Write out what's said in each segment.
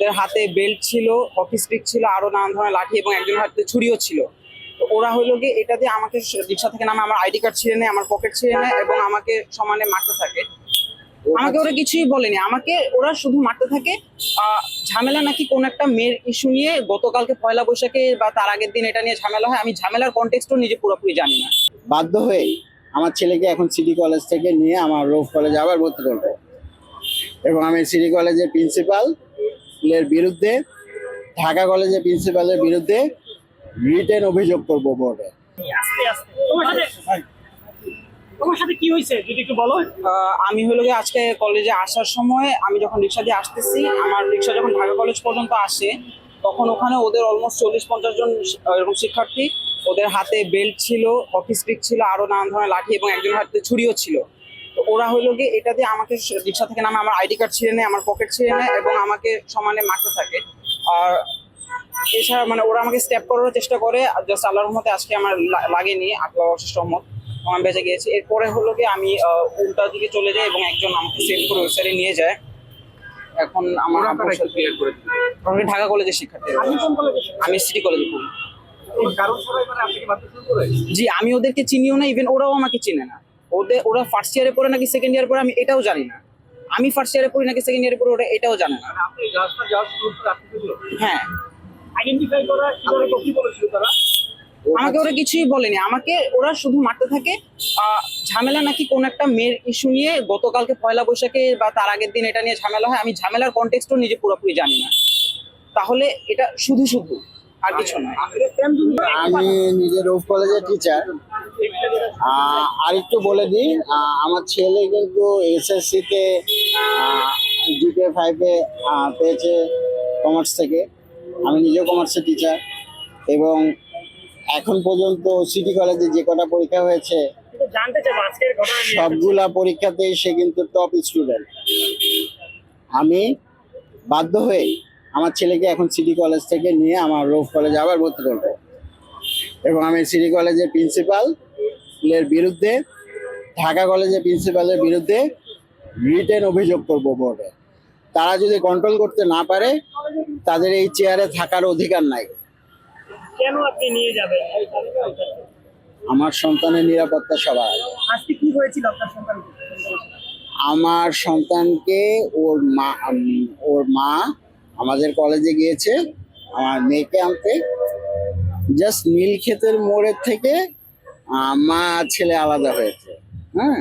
ওদের হাতে বেল্ট ছিল, হকি স্টিক ছিল, আরও নানান ধরনের লাঠি এবং একজনের হাতে ছুরিও ছিল। তো ওরা হলো গিয়ে এটা দিয়ে আমাকে রিক্সা থেকে নামে আমার আইডি কার্ড ছিঁড়ে নেয়, আমার পকেট ছিঁড়ে নেয় এবং আমাকে সমানে মারতে থাকে। আমাকে ওরা কিছুই বলেনি। আমাকে ওরা শুধু মারতে থাকে। ঝামেলা নাকি কোন একটা মেয়ের ইস্যু নিয়ে গতকালকে পয়লা বৈশাখে বা তার আগের দিন এটা নিয়ে ঝামেলা হয়। আমি ঝামেলার কন্টেক্সটও নিজে পুরোপুরি জানি না। বাধ্য হয়ে আমার ছেলেকে এখন সিটি কলেজ থেকে নিয়ে আমার রোভ কলেজে আবার ভর্তি করব। এবং আমি সিটি কলেজের প্রিন্সিপাল এর বিরুদ্ধে ঢাকা কলেজের প্রিন্সিপালের বিরুদ্ধে রিটেন অভিযোগ করব বোর্ডে। আস্তে আস্তে। তোমার সাথে তোমার সাথে কি হয়েছে? বলো। আহ, আমি হলো গিয়ে আজকে কলেজে আসার সময় আমি যখন রিক্সা দিয়ে আসতেছি আমার রিক্সা যখন ঢাকা কলেজ পর্যন্ত আসে তখন ওখানে ওদের অলমোস্ট চল্লিশ পঞ্চাশ জন এরকম শিক্ষার্থী ওদের হাতে বেল্ট ছিল হকি স্টিক ছিল আরও নানান ধরনের লাঠি এবং একজনের হাতে ছুরিও ছিল। তো ওরা হলো গিয়ে এটা দিয়ে আমাকে রিক্সা থেকে নামে আমার আইডি কার্ড ছিঁড়ে নেয় আমার পকেট ছিঁড়ে নেয় এবং আমাকে সমানে মারতে থাকে। আর এছাড়া মানে ওরা আমাকে স্টেপ করার চেষ্টা করে জাস্ট আল্লাহর রহমতে আজকে আমার লা- লাগেনি আল্লাহ অশেষ রহমত আমার বেঁচে গিয়েছে। এরপরে হলো কি আমি উল্টা দিকে চলে যাই এবং একজন আমাকে সেভ করে ওই সাইডে নিয়ে যায়। এখন আমার আমি ঢাকা কলেজের শিক্ষার্থী। আমি কোন কলেজে আমি সিটি কলেজে পড়ি। মানে আপনি কি মারতে শুরু করে জি আমি ওদেরকে চিনিও না ইভেন ওরাও আমাকে চিনে না। ওদের ওরা ফার্স্ট ইয়ারে পড়ে নাকি সেকেন্ড ইয়ার পরে আমি এটাও জানি না। আমি ফার্স্ট ইয়ারে পড়ি নাকি সেকেন্ড ইয়ারে পড়ে ওরা এটাও জানে না। মানে হ্যাঁ। আইডেন্টিফাই করা কীভাবে কি বলেছিল তারা? আমাকে ওরা কিছুই বলেনি। আমাকে ওরা শুধু মারতে থাকে আহ, ঝামেলা নাকি কোন একটা মেয়ের ইস্যু নিয়ে গতকালকে পয়লা বৈশাখে বা তার আগের দিন এটা নিয়ে ঝামেলা হয়। আমি ঝামেলার কন্টেক্সটও নিজে পুরোপুরি জানি না। তাহলে এটা শুধু শুধু আর কিছু নয়। আমি নিজে রোভ কলেজের টিচার আর একটু বলে দিই আমার ছেলে কিন্তু এসএসসিতে জিপে ফাইভে পেয়েছে কমার্স থেকে। আমি নিজেও কমার্সের টিচার এবং এখন পর্যন্ত সিটি কলেজে যে কটা পরীক্ষা হয়েছে, সবগুলা পরীক্ষাতেই সে কিন্তু টপ স্টুডেন্ট আমি বাধ্য হয়ে আমার ছেলেকে এখন সিটি কলেজ থেকে নিয়ে আমার রোভ কলেজে আবার ভর্তি করব। এবং আমি সিটি কলেজের প্রিন্সিপাল এর বিরুদ্ধে ঢাকা কলেজের প্রিন্সিপালের বিরুদ্ধে রিটেন অভিযোগ করব বোর্ডে। তারা যদি কন্ট্রোল করতে না পারে তাদের এই চেয়ারে থাকার অধিকার নাই। কেন আপনি নিয়ে যাবেন? আমার সন্তানের নিরাপত্তা সবার। আজকে কি হয়েছিল আপনার সন্তানকে? আমার সন্তানকে ওর মা ওর মা আমাদের কলেজে গিয়েছে আমার মেয়েকে আনতে। জাস্ট নীলক্ষেতের মোড়ের থেকে মা ছেলে আলাদা হয়েছে। হ্যাঁ?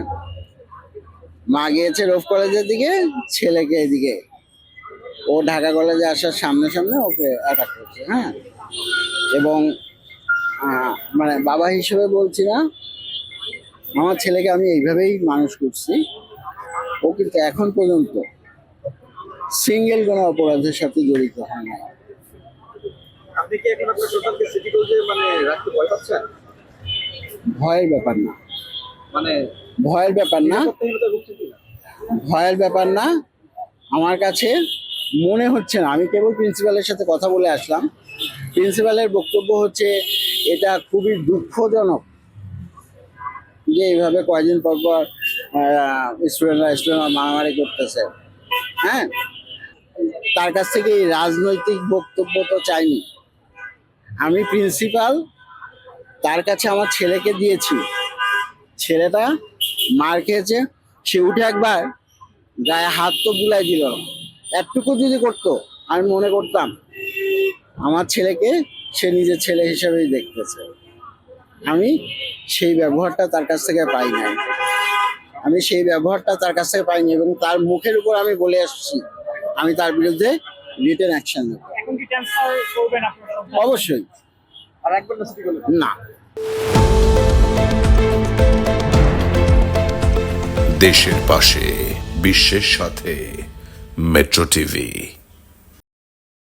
মা গিয়েছে রোফ কলেজের দিকে, ছেলেকে এদিকে। ও ঢাকা কলেজে আসার সামনে সামনে ওকে অ্যাটাক করছে হ্যাঁ? এবং মানে বাবা হিসেবে বলছি না, আমার ছেলেকে আমি এইভাবেই মানুষ করছি। ও কিন্তু এখন পর্যন্ত সিঙ্গেল কোনো অপরাধের সাথে জড়িত হয় না আপনি কি এখন আপনার সিটি কলেজে মানে রাখতে ভয় পাচ্ছেন? ভয়ের ব্যাপার না। মানে ভয়ের ব্যাপার না। ভয়ের ব্যাপার না। আমার কাছে মনে হচ্ছে না। আমি কেবল প্রিন্সিপালের সাথে কথা বলে আসলাম। প্রিন্সিপালের বক্তব্য হচ্ছে এটা খুবই দুঃখজনক যে এইভাবে কয়েকদিন পর পর স্টুডেন্টরা স্টুডেন্টরা মারামারি করতেছে। হ্যাঁ? তার কাছ থেকে এই রাজনৈতিক বক্তব্য তো চাইনি। আমি প্রিন্সিপাল তার কাছে আমার ছেলেকে দিয়েছি। ছেলেটা মার খেয়েছে। সে উঠে একবার গায়ে হাত তো বুলাই দিল। একটুকু যদি করতো আমি মনে করতাম আমার ছেলেকে সে নিজের ছেলে হিসেবেই দেখতেছে। আমি সেই ব্যবহারটা তার কাছ থেকে পাই নাই। আমি সেই ব্যবহারটা তার কাছ থেকে পাইনি এবং তার মুখের উপর আমি বলে আসছি আমি তার বিরুদ্ধে রিটেন অ্যাকশন নেব। অবশ্যই। আর একবার না সিটি কলেজ না। দেশের পাশে বিশ্বের সাথে মেট্রো টিভি।